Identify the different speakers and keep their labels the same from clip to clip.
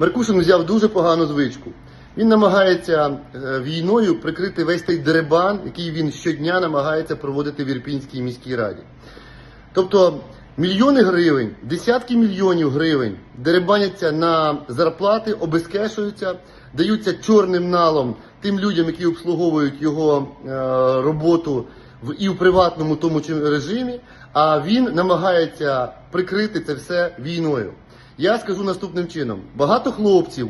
Speaker 1: Меркушин взяв дуже погану звичку. Він намагається е, війною прикрити весь той деребан, який він щодня намагається проводити в Ірпінській міській раді. Тобто мільйони гривень, десятки мільйонів гривень деребаняться на зарплати, обезкешуються, даються чорним налом тим людям, які обслуговують його е, роботу в і в приватному тому чи режимі. А він намагається прикрити це все війною. Я скажу наступним чином: багато хлопців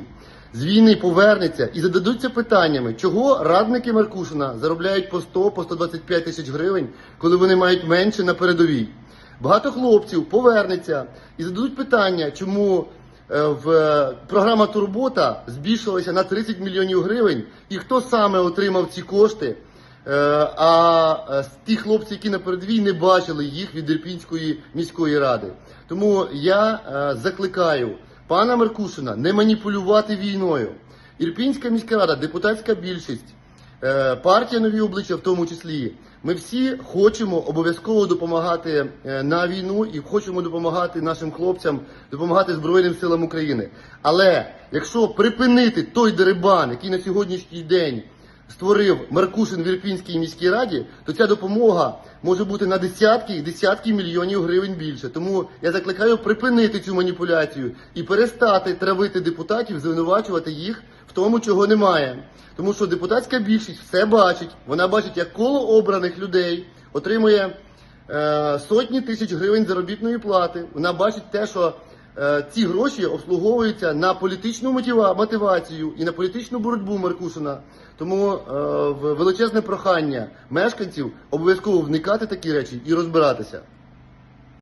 Speaker 1: з війни повернеться і зададуться питаннями, чого радники Меркушина заробляють по 100, по 125 тисяч гривень, коли вони мають менше на передовій. Багато хлопців повернеться і зададуть питання, чому е, в е, програма Турбота збільшилася на 30 мільйонів гривень, і хто саме отримав ці кошти. Е, А е, ті хлопці, які на передовій, не бачили їх від Ірпінської міської ради. Тому я е, закликаю пана Меркушина не маніпулювати війною. Ірпінська міська рада, депутатська більшість, партія нові обличчя, в тому числі. Ми всі хочемо обов'язково допомагати на війну і хочемо допомагати нашим хлопцям, допомагати Збройним силам України. Але якщо припинити той дерибан, який на сьогоднішній день створив Маркушин в Ірпінській міській раді, то ця допомога може бути на десятки і десятки мільйонів гривень більше. Тому я закликаю припинити цю маніпуляцію і перестати травити депутатів, звинувачувати їх в тому, чого немає. Тому що депутатська більшість все бачить. Вона бачить, як коло обраних людей отримує е, сотні тисяч гривень заробітної плати. Вона бачить те, що ці гроші обслуговуються на політичну мотива- мотивацію і на політичну боротьбу Меркушина. Тому е, величезне прохання мешканців обов'язково вникати в такі речі і розбиратися.